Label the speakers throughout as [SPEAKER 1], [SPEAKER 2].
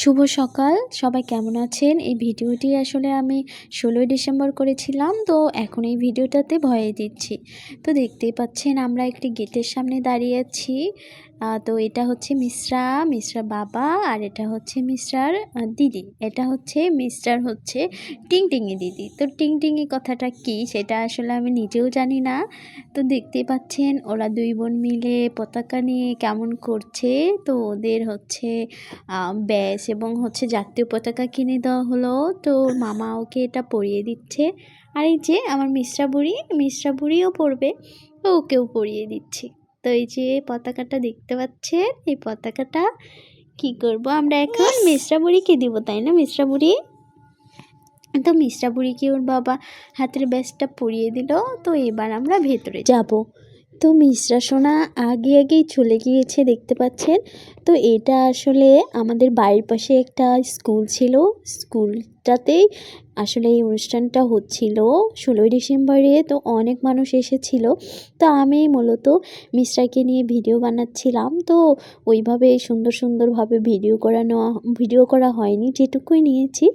[SPEAKER 1] শুভ সকাল। সবাই কেমন আছেন? এই ভিডিওটি আসলে আমি ষোলোই ডিসেম্বর করেছিলাম, তো এখন এই ভিডিওটাতে ভয়ে দিচ্ছি। তো দেখতেই পাচ্ছেন আমরা একটি গেটের সামনে দাঁড়িয়ে আছি। তো এটা হচ্ছে মিশ্রা মিশ্রা বাবা আর এটা হচ্ছে মিশ্রার দিদি। এটা হচ্ছে মিস্টার হচ্ছে টিংটিঙি দিদি। তো টিংটিঙি কথাটা কি সেটা আসলে আমি নিজেও জানি না। তো দেখতেই পাচ্ছেন ওরা দুই বোন মিলে পতাকা নিয়ে কেমন করছে। তো ওদের হচ্ছে ব্যাস এবং হচ্ছে জাতীয় পতাকা কিনে দেওয়া হলো। তো মামা ওকে এটা পরিয়ে দিচ্ছে। আর এই যে আমার মিশ্রা বুড়ি, মিশ্রা বুড়িও পরবে, তো ওকেও পরিয়ে দিচ্ছি। তো এই যে পতাকাটা দেখতে পাচ্ছেন এই পতাকাটা কি করব আমরা এখন? মিশ্রা বুড়িকে দিব তাই না মিশ্রা বুড়ি? তো মিশ্রা বুড়িকে ওর বাবা হাতের ব্যাসটা পরিয়ে দিল তো এবার আমরা ভেতরে যাব। তো মিশ্রা সোনা আগে আগেই চলে গিয়েছে, দেখতে পাচ্ছেন? তো এটা আসলে আমাদের বাড়ির পাশে একটা স্কুল ছিল। স্কুলটাতেই আসলে এই অনুষ্ঠানটা হচ্ছিল ষোলোই ডিসেম্বরে, তো অনেক মানুষ এসেছিল। তো আমি মূলত মিশ্রাকে নিয়ে ভিডিও বানাচ্ছিলাম। তো ওইভাবে সুন্দর সুন্দরভাবে ভিডিও করা নেওয়া ভিডিও করা হয়নি, যেটুকুই নিয়েছি,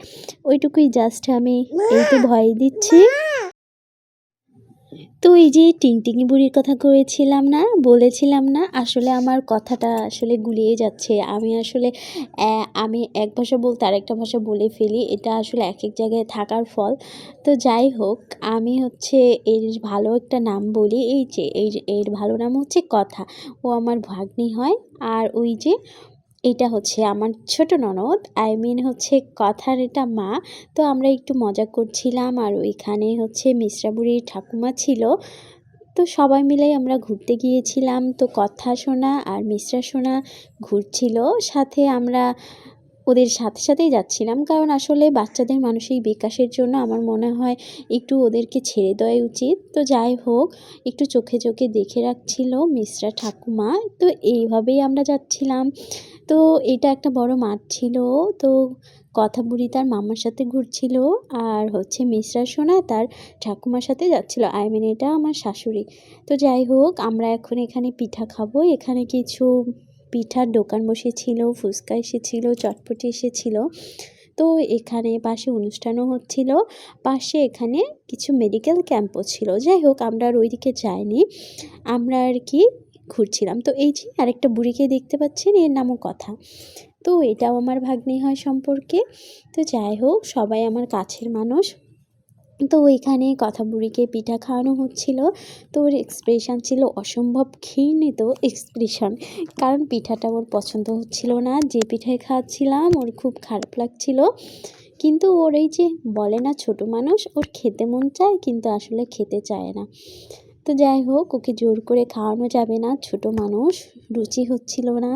[SPEAKER 1] ওইটুকুই জাস্ট আমি তো ভয় দিচ্ছি। তো এই যে টিংটিঙি বুড়ির কথা করেছিলাম না, বলেছিলাম না, আসলে আমার কথাটা আসলে গুলিয়ে যাচ্ছে। আমি আসলে আমি এক ভাষা বলতে আরেকটা ভাষা বলে ফেলি, এটা আসলে এক এক জায়গায় থাকার ফল। তো যাই হোক, আমি হচ্ছে এর ভালো একটা নাম বলি, এই যে যে এর ভালো নাম হচ্ছে কথা। ও আমার ভাগ্নি হয়, আর ওই যে এটা হচ্ছে আমার ছোট ননদ আই মিন হচ্ছে কথার এটা মা। তো আমরা একটু মজা করছিলাম আর ওইখানে হচ্ছে মিশ্রাবুড়ির ঠাকুমা ছিল। তো সবাই মিলেই আমরা ঘুরতে গিয়েছিলাম। তো কথা শোনা আর মিশ্রা শোনা ঘুরছিল। সাথে আমরা ওদের সাথে সাথেই যাচ্ছিলাম। কারণ আসলে বাচ্চাদের মানসিক বিকাশের জন্য আমার মনে হয় একটু ওদেরকে ছেড়ে দেওয়াই উচিত। তো যাই হোক, একটু চোখে চোখে দেখে রাখছিল মিশ্রা ঠাকুমা। তো এইভাবেই আমরা যাচ্ছিলাম। তো এটা একটা বড় মাঠ ছিল। তো কথা বুড়ি তার মামার সাথে ঘুরছিল আর হচ্ছে মিশ্রা সোনা তার ঠাকুমার সাথে যাচ্ছিল। আই মিন এটা আমার শাশুড়ি। তো যাই হোক, আমরা এখন এখানে পিঠা খাব। এখানে কিছু পিঠার দোকান বসেছিল, ফুচকা এসেছিল, চটপটি এসেছিল। তো এখানে পাশে অনুষ্ঠানও হচ্ছিল। পাশে এখানে কিছু মেডিকেল ক্যাম্পও ছিল। যাই হোক, আমরা আর ওইদিকে যাইনি। আমরা আর কি ঘুরছিলাম। তো এই যে আরেকটা বুড়িকে দেখতে পাচ্ছেন, এর নামও কথা। তো এটাও আমার ভাগ্নি হয় সম্পর্কে। তো যাই হোক, সবাই আমার কাছের মানুষ। তো ওইখানে কথা বুড়িকে পিঠা খাওয়ানো হচ্ছিল। তো ওর এক্সপ্রেশন ছিল অসম্ভব ঘৃণিত এক্সপ্রেশন কারণ পিঠাটা ওর পছন্দ হচ্ছিল না। যে পিঠায় খাওয়াচ্ছিলাম ওর খুব খারাপ লাগছিল। কিন্তু ওর এই যে বলে না ছোট মানুষ, ওর খেতে মন চায়, কিন্তু আসলে খেতে চায় না। তো যাই হোক ওকে জোর করে খাওয়ানো যাবে না। ছোট মানুষ রুচি হচ্ছিল না।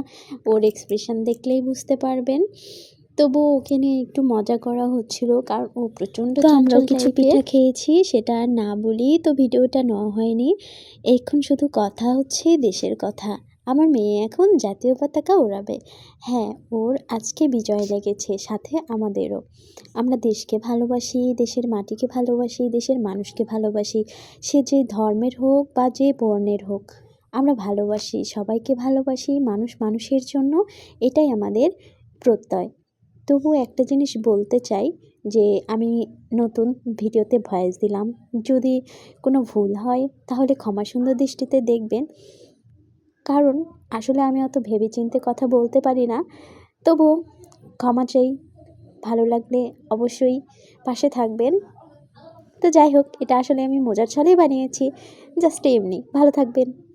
[SPEAKER 1] ওর এক্সপ্রেশন দেখলেই বুঝতে পারবেন। তবু ওকে নিয়ে একটু মজা করা হচ্ছিল কারণ ও প্রচণ্ড
[SPEAKER 2] তো আমরাও
[SPEAKER 1] কিছু। পিঠা খেয়েছি সেটা আর না বলি তো ভিডিওটা নেওয়া হয়নি। এখন শুধু কথা হচ্ছে দেশের কথা। আমার মেয়ে এখন জাতীয় পতাকা ওড়াবে। হ্যাঁ ওর আজকে বিজয় লেগেছে সাথে আমাদেরও। আমরা দেশকে ভালোবাসি, দেশের মাটিকে ভালোবাসি, দেশের মানুষকে ভালোবাসি। সে যে ধর্মের হোক বা যে বর্ণের হোক, আমরা ভালোবাসি, সবাইকে ভালোবাসি, মানুষ মানুষের জন্য এটাই আমাদের প্রত্যয়। তবু একটা জিনিস বলতে চাই যে, আমি নতুন ভিডিওতে ভয়েস দিলাম। যদি কোনো ভুল হয়, তাহলে ক্ষমা সুন্দর দৃষ্টিতে দেখবেন। কারণ আসলে আমি অত ভেবে চিনতে কথা বলতে পারি না। তবু ক্ষমা চাই, ভালো লাগলে অবশ্যই পাশে থাকবেন। তো যাই হোক, এটা আসলে আমি মজার ছলেই বানিয়েছি। জাস্ট এমনি, ভালো থাকবেন।